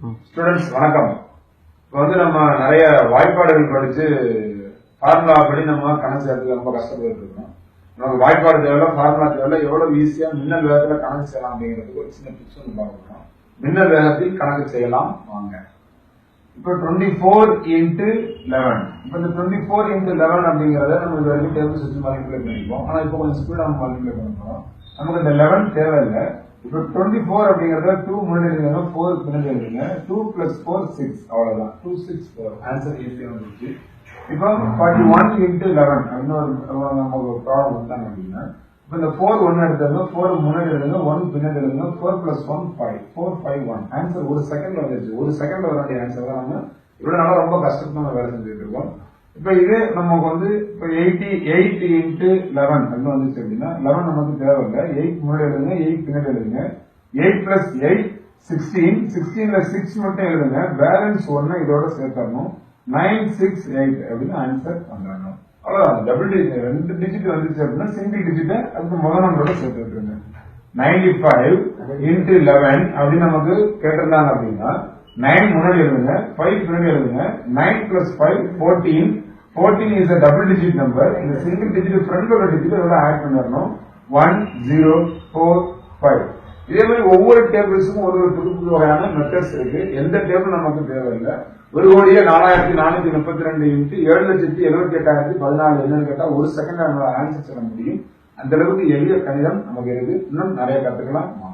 Students வணக்கம். இப்போ வந்து நம்ம நிறைய வாய்ப்பாடுகள் படித்து ஃபார்முலா படி நம்ம கணக்கு சேர்த்துக்கு ரொம்ப கஷ்டப்பட்டு இருக்கோம். நமக்கு வாய்ப்பாடு தேவையில்ல ஃபார்முலா தேவையில்ல எவ்வளவு ஈஸியாக மின்னல் வேகத்தில் கணக்கு செய்யலாம் அப்படிங்கிறதுக்கு ஒரு சின்ன டிப்ஸ் ஒன்று பார்க்கணும் மின்னல் வேகத்தில் கணக்கு செய்யலாம் வாங்க. இப்போ டுவெண்ட்டி ஃபோர் இன்ட்டு லெவன் இப்போ இந்த டுவெண்ட்டி ஃபோர் இன்ட்டு லெவன் அப்படிங்கிறத நம்ம இது வரைக்கும் டேபிள் சிஸ்டம் மல்டிப்ளை பண்ணிப்போம் ஆனால் இப்போ கொஞ்சம் ஸ்பீடாக மல்டிப்ளை பண்ண போகிறோம் நமக்கு இந்த லெவன் தேவையில்லை. டுவெண்ட்டி ஃபோர் அப்படிங்கிறத டூ முன்னாடி எழுதுங்க ஃபோர் பின்னாடி எழுதுங்க டூ பிளஸ் ஃபோர் சிக்ஸ் அவ்வளவுதான். டூ சிக்ஸ் ஃபோர் ஆன்சர் ஈஸியாக வந்துருச்சு இப்போ ஃபார்ட்டி ஒன் இன்ட்டு லெவன் அப்படின்னு ஒரு நமக்கு ஒரு ப்ராப்ளம் வந்தாங்க அப்படின்னா இப்போ இந்த ஃபோர் ஒன் எடுத்தது ஃபோர் முன்னாடி எழுதுங்க ஒன் பின்னாடி எழுதுங்க four plus one five four five one answer ஒரு செகண்ட்ல வந்துருச்சு. ஒரு செகண்ட்ல வர வேண்டிய ஆன்சர் தான் நம்ம இவ்வளவு நாளா ரொம்ப கஷ்டப்பட்டு நம்ம வேலை செஞ்சுட்டு இருக்கோம். இப்போ இது நமக்கு வந்து இப்போ எயிட்டி எயிட் இன்ட்டு லெவன் அப்படின்னு வந்துச்சு அப்படின்னா லெவன் நமக்கு தேவையில்லை. எயிட் முன்னாடி எழுதுங்க எயிட் பின்னாடி எழுதுங்க. எயிட் பிளஸ் எயிட் சிக்ஸ்டீன் சிக்ஸ்டீன்ல சிக்ஸ் மட்டும் எழுதுங்க. பேலன்ஸ் ஒன்னு இதோட சேர்த்தரணும். நைன் சிக்ஸ் எயிட் அப்படின்னு ஆன்சர் பண்றணும் அவ்வளவுதான். டபுள் டிஜிட் ரெண்டு டிஜிட் வந்துச்சு அப்படின்னா சிங்கிள் டிஜிட்டை அதுக்கு முதல் நம்பரோட சேர்த்து விட்டுருங்க. நைன்டி ஃபைவ் இன்ட்டு லெவன் அப்படின்னு நமக்கு கேட்டிருந்தாங்க அப்படின்னா நைன் முன்னாடி எழுதுங்க ஃபைவ் பின்னாடி எழுதுங்க nine plus five fourteen fourteen is a double digit number இந்த சிங்கிள் டிஜிட் ஃப்ரண்ட்ல டிஜிட் இதோட ஆட் பண்ணிடணும். ஒன் ஜீரோ ஃபோர் ஃபைவ் இதே மாதிரி ஒவ்வொரு டேபிள்ஸுக்கும் ஒரு ஒரு புது புது வகையான மெத்தட்ஸ் இருக்கு. எந்த டேபிள் நமக்கு தேவையில்லை. ஒரு கோடியே நாலாயிரத்தி நானூத்தி முப்பத்தி ரெண்டு இன்ட்டு ஏழு லட்சத்தி எழுபத்தி எட்டாயிரத்தி பதினாலு என்னன்னு கேட்டா ஒரு செகண்ட் ஆன்சர் சொல்ல முடியும். அந்த அளவுக்கு எளிய கணிதம் நமக்கு இருக்கு. இன்னும் நிறைய கத்துக்கலாம்.